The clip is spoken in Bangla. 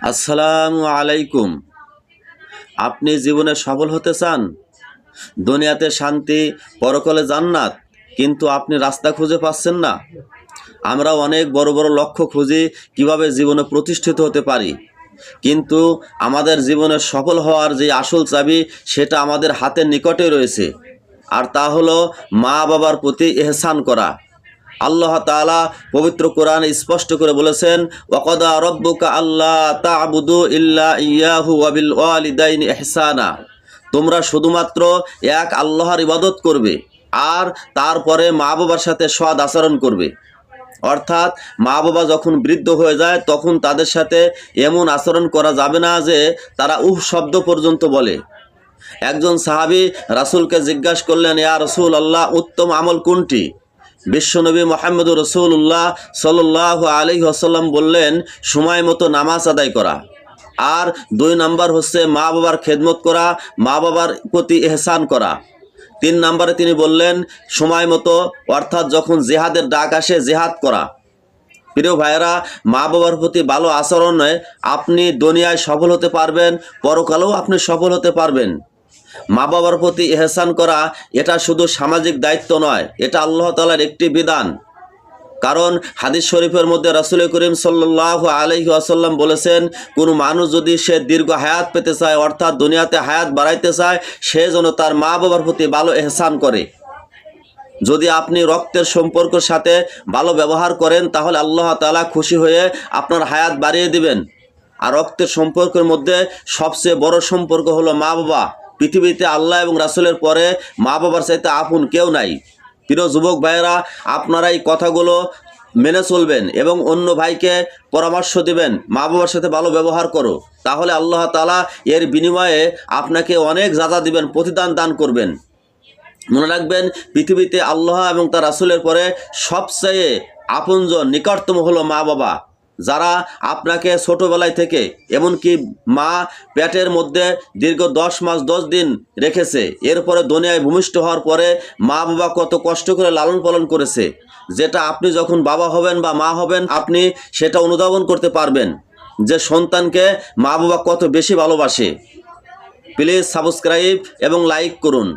আসসালামু আলাইকুম। আপনি জীবনে সফল হতে চান? দুনিয়াতে শান্তি, পরকালে জান্নাত, কিন্তু আপনি রাস্তা খুঁজে পাচ্ছেন না। আমরা অনেক বড় বড় লক্ষ্য খুঁজি কীভাবে জীবনে প্রতিষ্ঠিত হতে পারি। কিন্তু আমাদের জীবনে সফল হওয়ার যে আসল চাবি, সেটা আমাদের হাতের নিকটে রয়েছে। আর তা হলো মা বাবার প্রতি এহসান করা। আল্লাহ তাআলা পবিত্র কোরআন স্পষ্ট করে বলেছেন, ওয়াকদা রব্বুকা আল্লাহ তা'বুদু ইল্লা ইয়াহু ওয়াবিল ওয়ালিদাইনি ইহসানা। তোমরা শুধুমাত্র এক আল্লাহর ইবাদত করবে আর তারপরে মা বাবার সাথে সৎ আচরণ করবে। অর্থাৎ মা বাবা যখন বৃদ্ধ হয়ে যায়, তখন তাদের সাথে এমন আচরণ করা যাবে না যে তারা উহ শব্দ পর্যন্ত বলে। একজন সাহাবি রাসূলকে জিজ্ঞাসা করলেন, ইয়া রসুল আল্লাহ উত্তম আমল কোনটি? বিশ্বনবী মোহাম্মদ রসুল্লাহ সাল্লাহ আলি আসাল্লাম বললেন, সময় মতো নামাজ আদায় করা। আর দুই নাম্বার হচ্ছে মা বাবার খেদমত করা, মা বাবার প্রতি এহসান করা। তিন নাম্বারে তিনি বললেন, সময় মতো, অর্থাৎ যখন জেহাদের ডাক আসে, জেহাদ করা। প্রিয় ভাইয়েরা, মা বাবার প্রতি ভালো আচরণে আপনি দুনিয়ায় সফল হতে পারবেন, পরকালেও আপনি সফল হতে পারবেন। মা বাবার প্রতি এহসান করা, এটা শুধু সামাজিক দায়িত্ব নয়, এটা আল্লাহ তালার একটি বিধান। কারণ হাদিস শরীফের মধ্যে রাসুল করিম সাল্লাহ আলহি আসাল্লাম বলেছেন, কোনো মানুষ যদি সে দীর্ঘ হায়াত পেতে চায়, অর্থাৎ দুনিয়াতে হায়াত বাড়াইতে চায়, সে যেন তার মা বাবার প্রতি ভালো এহসান করে। যদি আপনি রক্তের সম্পর্কের সাথে ভালো ব্যবহার করেন, তাহলে আল্লাহ তালা খুশি হয়ে আপনার হায়াত বাড়িয়ে দিবেন। আর রক্তের সম্পর্কের মধ্যে সবচেয়ে বড় সম্পর্ক হলো মা বাবা পৃথিবীতে আল্লাহ এবং রাসুলের পরে মা বাবার চাইতে আপন কেউ নাই। প্রিয় যুবক ভাইয়েরা, আপনারা এই কথাগুলো মেনে চলবেন এবং অন্য ভাইকে পরামর্শ দিবেন মা বাবার সাথে ভালো ব্যবহার করো। তাহলে আল্লাহ তালা এর বিনিময়ে আপনাকে অনেক যাজা দিবেন, প্রতিদান দান করবেন। মনে রাখবেন, পৃথিবীতে আল্লাহ এবং তার রাসুলের পরে সবচেয়ে আপনজন, নিকটতম হলো মা বাবা যারা আপনাকে ছোটোবেলায় থেকে, এমনকি মা পেটের মধ্যে দীর্ঘ দশ মাস দশ দিন রেখেছে, এরপরে দুনিয়ায় ভূমিষ্ঠ হওয়ার পরে মা বাবা কত কষ্ট করে লালন পালন করেছে, যেটা আপনি যখন বাবা হবেন বা মা হবেন, আপনি সেটা অনুধাবন করতে পারবেন যে সন্তানকে মা বাবা কত বেশি ভালোবাসে। প্লিজ সাবস্ক্রাইব এবং লাইক করুন।